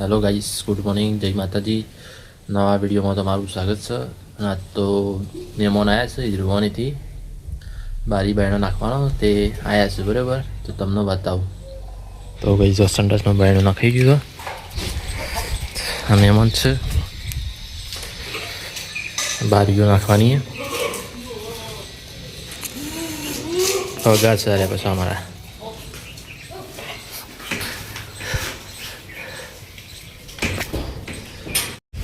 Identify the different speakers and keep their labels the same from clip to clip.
Speaker 1: Hello guys good morning જય માતાજી. નવા વિડીયોમાં તમારું સ્વાગત છે. આ તો મહેમાન આવ્યા છે હિરવાનીથી બારી બાયણો નાખવાનો, તે આવ્યા છે, બરાબર? તો તમને બતાવું. તો ગઈ જો સંડાસમાં બાયણો નાખી ગયું આ મહેમાન છે. બારીઓ નાખવાની વગા છે આવ્યા પછી અમારા.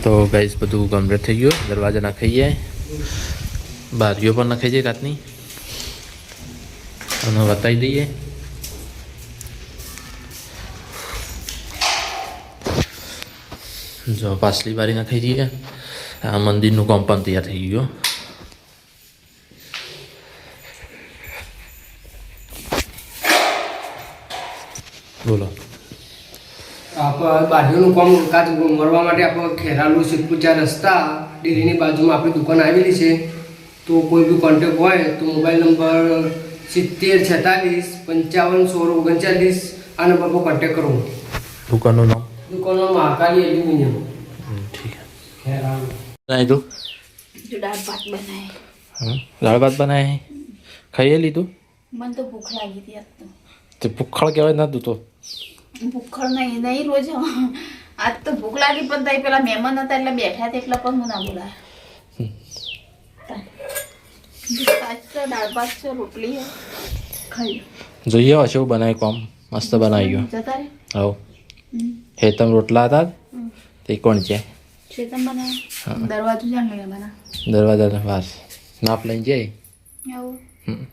Speaker 1: તો ગાઈસ બધું કમ્પ્લીટ થઈ ગયું. દરવાજા નાખાઈ જાય બારીઓ પણ નાખાઈ જાય કાચની અને બતાવી દઈએ. જો પાછલી બારી નાખાઈ દઈએ આ મંદિરનું કોમ્પાઉન્ડ તૈયાર થઈ ગયું બોલો.
Speaker 2: બાજુનું કામ કાચ મળવા માટે આપણે ખેરાલુ સિદ્ધપુચા રસ્તા ડેરીની બાજુમાં આપણી દુકાન આવેલી છે. તો કોઈ બી કોન્ટેક હોય તો મોબાઈલ નંબર સિત્તેર છેતાલીસ પંચાવન સોળ ઓગણચાલીસ આ નંબર પર કોન્ટેક કરો.
Speaker 1: દુકાનનું નામ?
Speaker 2: દુકાનનું મહાકાલી એલ્યુમિનિયમ.
Speaker 1: ઠીક છે.
Speaker 2: ખેરાલુ.
Speaker 1: બનાવી દઉં
Speaker 3: દાળ ભાત બનાય.
Speaker 1: દાળ ભાત ખાઈએ લીધું
Speaker 3: મને તો ભૂખ લાગી હતી તે.
Speaker 1: ભૂખળ કહેવાય ના તો.
Speaker 3: ભૂખડ નહીં નહીં રોજ. આજ તો ભૂખ લાગી પણ તઈ પેલા મહેમાન હતા એટલે બેઠા હતા એટલા પણ હું ના બોલાય. દાળ ભાત છે રોટલી ખાઈ.
Speaker 1: જોઈએ હવે શું બનાવી કોમ. મસ્ત બનાવી ગયું.
Speaker 3: જતા રે
Speaker 1: હવ હેતમ રોટલા હતા. તે કોણ છે?
Speaker 3: ચેતન બનાવે. દરવાજો જાણ લઈ બના
Speaker 1: દરવાજા બસ નાપ લઈને જાય હમ.